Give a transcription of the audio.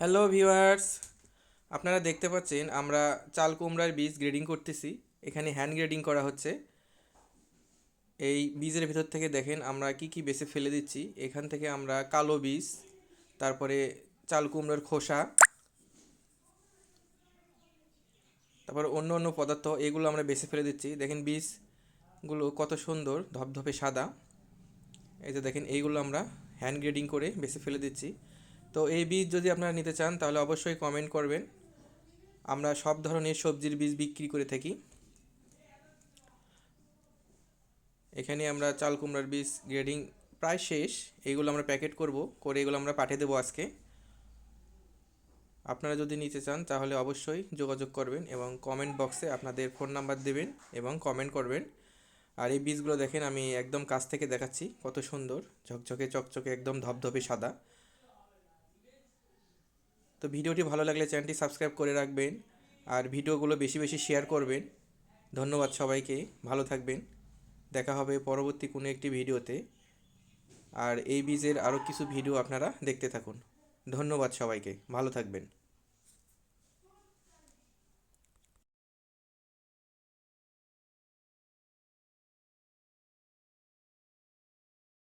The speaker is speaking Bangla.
হ্যালো ভিউয়ার্স আপনারা দেখতে পাচ্ছেন, আমরা চাল কুমড়ার বীজ গ্রেডিং করতেছি। এখানে হ্যান্ড গ্রেডিং করা হচ্ছে। এই বীজের ভিতর থেকে দেখেন, আমরা কি কি বেছে ফেলে দিচ্ছি। এখান থেকে আমরা কালো বীজ, তারপরে চাল কুমড়োর খোসা, তারপর অন্য অন্য পদার্থ, এগুলো আমরা বেছে ফেলে দিচ্ছি। দেখেন বীজগুলো কত সুন্দর, ধপধপে সাদা। এই যে দেখেন, এইগুলো আমরা হ্যান্ড গ্রেডিং করে বেছে ফেলে দিচ্ছি। তো এই বীজ যদি আপনারা নিতে চান, তাহলে অবশ্যই কমেন্ট করবেন। আমরা সব ধরনের সবজির বীজ বিক্রি করে থাকি। এখানে আমরা চাল কুমড়ার বীজ, গ্রেডিং প্রায় শেষ। এইগুলো আমরা প্যাকেট করব, করে এগুলো আমরা পাঠিয়ে দেবো আজকে। আপনারা যদি নিতে চান, তাহলে অবশ্যই যোগাযোগ করবেন এবং কমেন্ট বক্সে আপনাদের ফোন নাম্বার দেবেন এবং কমেন্ট করবেন। আর এই বীজগুলো দেখেন, আমি একদম কাছ থেকে দেখাচ্ছি, কত সুন্দর। ঝকঝকে, চকচকে, একদম ধপধপে সাদা। তো ভিডিওটি ভালো লাগলে চ্যানেলটি সাবস্ক্রাইব করে রাখবেন আর ভিডিওগুলো বেশি বেশি শেয়ার করবেন। ধন্যবাদ সবাইকে, ভালো থাকবেন। দেখা হবে পরবর্তী কোনো একটি ভিডিওতে। আর এই বীজের আরও কিছু ভিডিও আপনারা দেখতে থাকুন। ধন্যবাদ সবাইকে, ভালো থাকবেন।